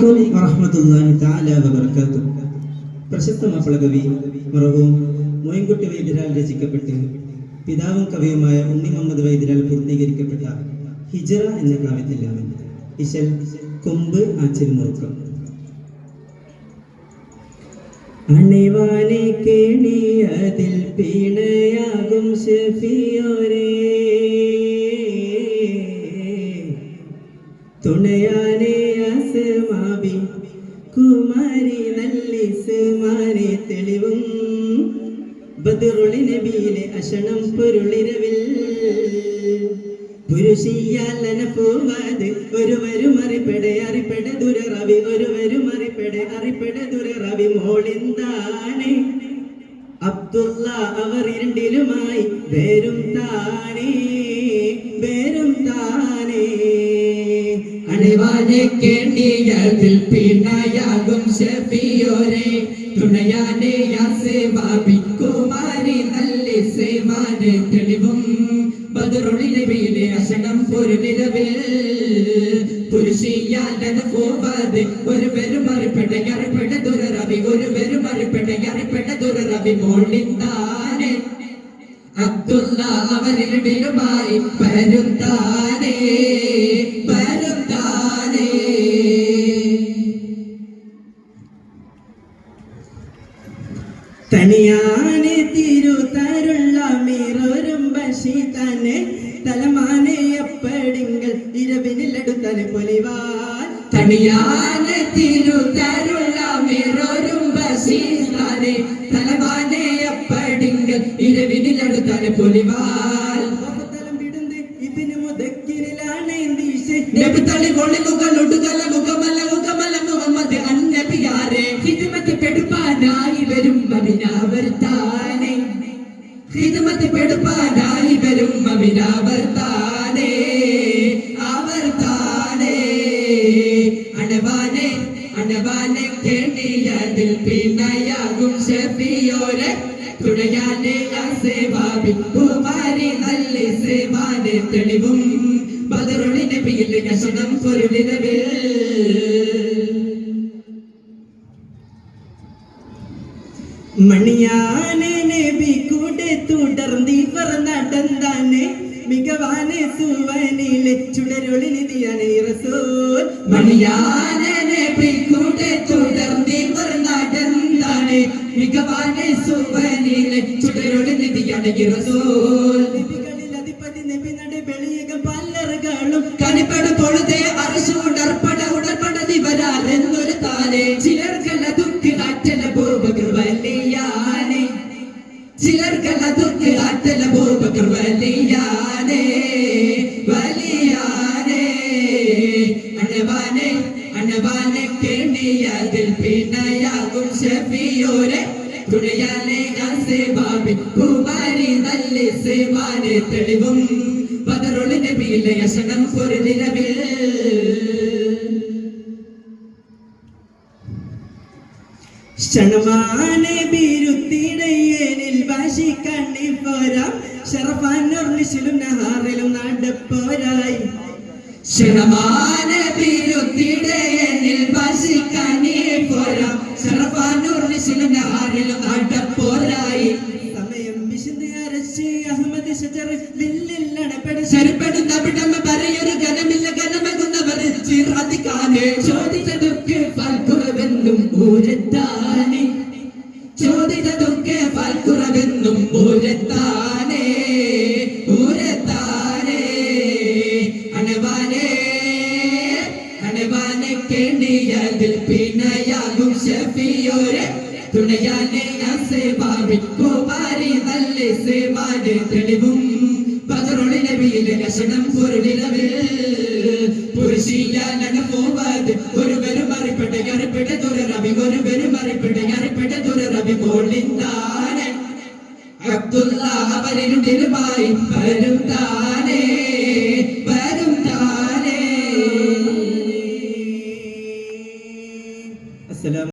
അലൈക്കും വറഹ്മത്തുള്ളാഹി തആല വബറകാതുഹു. പ്രശസ്ത മാപ്പിളകവി മറഹൂം മോയിൻകുട്ടി വൈദ്യരാൽ രചിക്കപ്പെട്ട് പിതാവും കവിയുമായ ഉണ്ണി മുഹമ്മദ് വൈദ്യരാൽ പൂർത്തീകരിക്കപ്പെട്ട ഹിജറ എന്ന കാവ്യത്തിലാണ് ഇശൽ കൊമ്പ് ആച്ചിൽ മുറുക്കം അണിവാനെ കേണിയതിൽ പീണയാകും ഷെഫിയോരേ. തുണയാനെ അസമാവി കുമാരി നല്ലിസുമാരെ തെളിവും. ബദറുളി നബിയിലെ അശണം പൊരുളിരവിൽ. പുരുഷിയാലന പോവാത് ഒരുവരും അറിപ്പെടെ അറിപ്പെടെ ദുരറവി ഒരുവരും അറിപ്പെടെ അറിപ്പെടെ ദുരറവി മോളെന്താണ്. അബ്ദുള്ള അവർ ഇരുണ്ടിലുമായി വേരും താനേ കേണ്ടിയതിൽ പിണയാകും ഷെഫിയോരെ തുണയാനെ യാസേവാബി കുമാരി നല്ല സേവാന് തെളിവും ബദറുളി അശണം അശനം പൊരുനിരവിൽ പുരുഷിയാലന പോവാതെ ഒരു പേരും അറിപ്പെട്ട ദുരറവി ഒരു പേരും അറിപ്പെട്ട ദുരറവി മോളിന്താനെ. അബ്ദുള്ള അവരിൽ പരുത്താനേ പരുത്താനേ മീറോരും തലമാനയപ്പടിങ്കൽ ഇരവിനിലെടുത്തനെ പൊലിവാൻ. തണിയാനെ തിരുതരുള്ള മിറോരും ബസീസാനെ തലവാനെ അപ്പടിങ്കൽ ഇരവിനിലടുത്താനെ വിടുന്ന് ഇതിന് മുതക്കിലാണ് നബിത്തളി കൊള്ളിലുകൾ ഒടുകല മുഖമല ഹിദ്മത്ത് പെടുപ്പാനായി വരും അവിനാവർ താനെ അവർ താനെ അണവാനെ അണവാനെ കേണിയതിൽ പിന്നയാകും ഷെഫിയോരെ. തുണയാനെ സേവാബി കുമാരി നല്ല സേവാനെ തെളിവും. ബദറുളി പിന്നിൽ കഷണം പൊരുളിരവിൽ മണിയാനെ നബി കൂടെ തുടർന്നിവർ റസൂൽ. മണിയാനെ ഈ റസൂൽ. അധിപതി നബി ഉടർപ്പട ദിവരാൽ എന്നൊരു താലേ. ചിലർക്കല്ല ഷെഫിയോരെ തുണയാലെ ക്ഷണമാനെ ഷറഫാനൊർണിശിലും നഹാറിലും നടപ്പോരായി ശരമാന ബിരുത്തിടയനിൽ ശരിപ്പെടുന്ന വിടമ പറയൊരു ഘനമില്ല ഘനമെകുന്നവർ ചിറാതിക്കാനെ. ചോദിച്ചതൊക്കെ ഫൽക്കുറവെന്നും ഊരത്താനെ. ചോദിച്ചതൊക്കെ ഫൽക്കുറവെന്നും ഊരത്താനെ. ഊരത്താനെ. അണവാനെ. അണവാനെ കേണിയതിൽ പിണയാകും ഷെഫിയോരെ. തുണയാനെ സേവാവി കുമാരി നല്ല സേവാനെ തെളിവും പതറൊളി നബിയിലെ കഷണം പൊരുളിലവിൽ പുരുഷിയാലന പോവാത് ഒരുവരും അറിപ്പെട്ട അറിപ്പെട്ട ദുരറവി ഒരുവരും അറിപ്പെട്ട അറിപ്പെട്ട ദുരറവി മോളിന്താനെ അബ്ദുള്ള അവരിരുമായി വരും താനേ